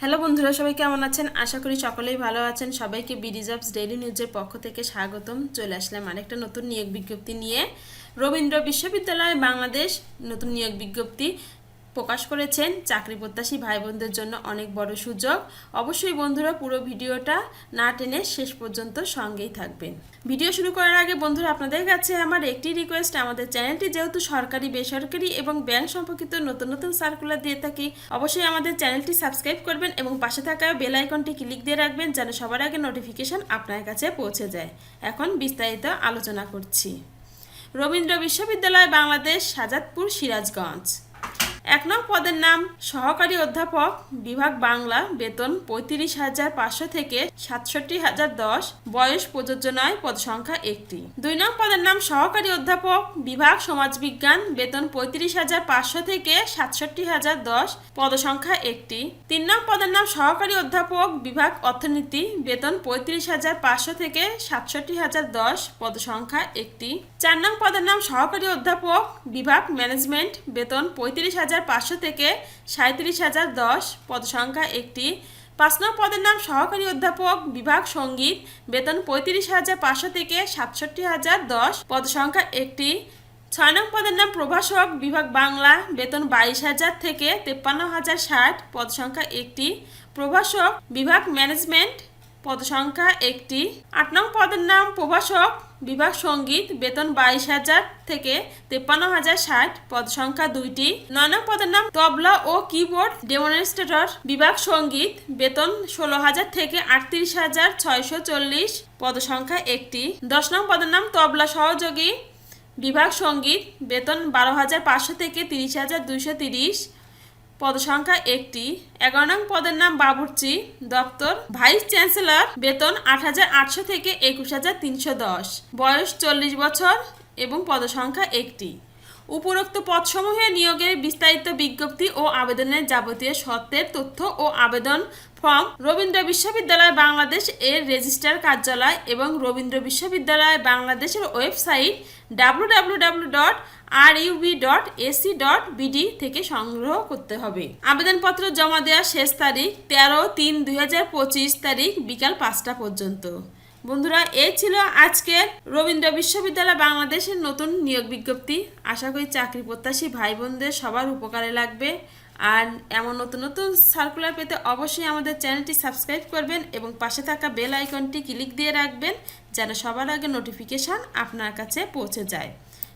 Hello বন্ধুরা, সবাই কেমন আছেন? আশা করি সকলেই ভালো আছেন। সবাইকে বিডিজবস ডেইলি নিউজের পক্ষ থেকে স্বাগতম। চলে আসলাম আরেকটা নতুন নিয়োগ বিজ্ঞপ্তি নিয়ে। রবীন্দ্র বিশ্ববিদ্যালয়, বাংলাদেশ, নতুন নিয়োগ বিজ্ঞপ্তি। প্রকাশ করেছেন চাকরি প্রত্যাশী ভাই বোনদের জন্য অনেক বড় সুযোগ। অবশ্যই বন্ধুরা পুরো ভিডিওটা না টেনে শেষ পর্যন্ত সঙ্গেই থাকবেন। ভিডিও শুরু করার আগে বন্ধুরা আপনাদের কাছে আমার একটি রিকোয়েস্ট আমাদের চ্যানেলটি যেহেতু সরকারি, বেসরকারি এবং ব্যাংক সম্পর্কিত নতুন নতুন সার্কুলার দিয়ে থাকি, অবশ্যই আমাদের চ্যানেলটি সাবস্ক্রাইব করবেন এবং পাশে থাকা বেল আইকনটি ক্লিক দিয়ে রাখবেন যেন সবার আগে নোটিফিকেশন আপনার কাছে পৌঁছে যায়। এখন বিস্তারিত আলোচনা করছি। রবীন্দ্র বিশ্ববিদ্যালয়, বাংলাদেশ সাজাদপুর সিরাজগঞ্জ। এক নং পদের নাম সহকারী অধ্যাপক বিভাগ বাংলা, বেতন পঁয়ত্রিশ হাজার পাঁচশো থেকে সাতষট্টি হাজার দশ, বয়স প্রযোজ্য নয়, পদ সংখ্যা একটি। দুই নং পদের নাম সহকারী অধ্যাপক বিভাগ সমাজবিজ্ঞান, বেতন পঁয়ত্রিশ হাজার পাঁচশো থেকে সাতষট্টি হাজার দশ, পদ সংখ্যা একটি। তিন নং পদের নাম সহকারী অধ্যাপক বিভাগ অর্থনীতি, বেতন পঁয়ত্রিশ হাজার পাঁচশো থেকে সাতষট্টি হাজার দশ, পদ সংখ্যা একটি। চার নং পদের নাম সহকারী অধ্যাপক বিভাগ ম্যানেজমেন্ট, বেতন পঁয়ত্রিশ হাজার পাঁচশো থেকে সাঁত্রিশ হাজার দশ পদ সংখ্যা একটি। পাঁচ নং পদের নাম সহকারী অধ্যাপক, বিভাগ সংগীত, বেতন পঁয়ত্রিশ হাজার পাঁচশো থেকে সাতষট্টি হাজার দশ পদ সংখ্যা একটি। ছয় নং পদের নাম প্রভাষক, বিভাগ বাংলা, বেতন বাইশ হাজার থেকে তেপ্পান্ন হাজার ষাট পদ সংখ্যা একটি। প্রভাষক, বিভাগ ম্যানেজমেন্ট পদ সংখ্যা একটি। আট নং পদের নাম প্রভাষক বিভাগ সংগীত, বেতন বাইশ হাজার থেকে তেপ্পান্ন হাজার ষাট পদ সংখ্যা দুইটি। নয় নং পদের নাম তবলা ও কিবোর্ড, ডেমনস্ট্রেটর, বিভাগ সংগীত, বেতন ষোলো হাজার থেকে আটত্রিশ হাজার ছয়শো চল্লিশ পদ সংখ্যা একটি। দশ নং পদের নাম তবলা সহযোগী, বিভাগ সংগীত, বেতন বারো হাজার পাঁচশো থেকে তিরিশ হাজার দুইশো তিরিশ পদ সংখ্যা একটি। এগারো নং পদের নাম বাবুর্চি দপ্তর। ভাইস চ্যান্সেলর বেতন আট হাজার আটশো থেকে একুশ হাজার তিনশো দশ। বয়স চল্লিশ বছর এবং পদ সংখ্যা একটি। উপরোক্ত পদসমূহে নিয়োগের বিস্তারিত বিজ্ঞপ্তি ও আবেদনের যাবতীয় সত্ত্বের তথ্য ও আবেদন ফর্ম রবীন্দ্র বিশ্ববিদ্যালয় বাংলাদেশ এর রেজিস্ট্রার কার্যালয় এবং রবীন্দ্র বিশ্ববিদ্যালয় বাংলাদেশের website W W W dot R UB dot AC dot BD থেকে সংগ্রহ করতে হবে। আবেদনপত্র জমা দেওয়ার শেষ তারিখ তেরো তিন দুই তারিখ বিকাল পাঁচটা পর্যন্ত। বন্ধুরা এই ছিল আজকের রবীন্দ্র বিশ্ববিদ্যালয় বাংলাদেশের নতুন নিয়োগ বিজ্ঞপ্তি। আশা করি চাকরি প্রত্যাশী ভাই বোনদের সবার উপকারে লাগবে। আর এমন নতুন নতুন সার্কুলার পেতে অবশ্যই আমাদের চ্যানেলটি সাবস্ক্রাইব করবেন এবং পাশে থাকা বেল আইকনটি ক্লিক দিয়ে রাখবেন যেন সবার আগে নোটিফিকেশান আপনার কাছে পৌঁছে যায়।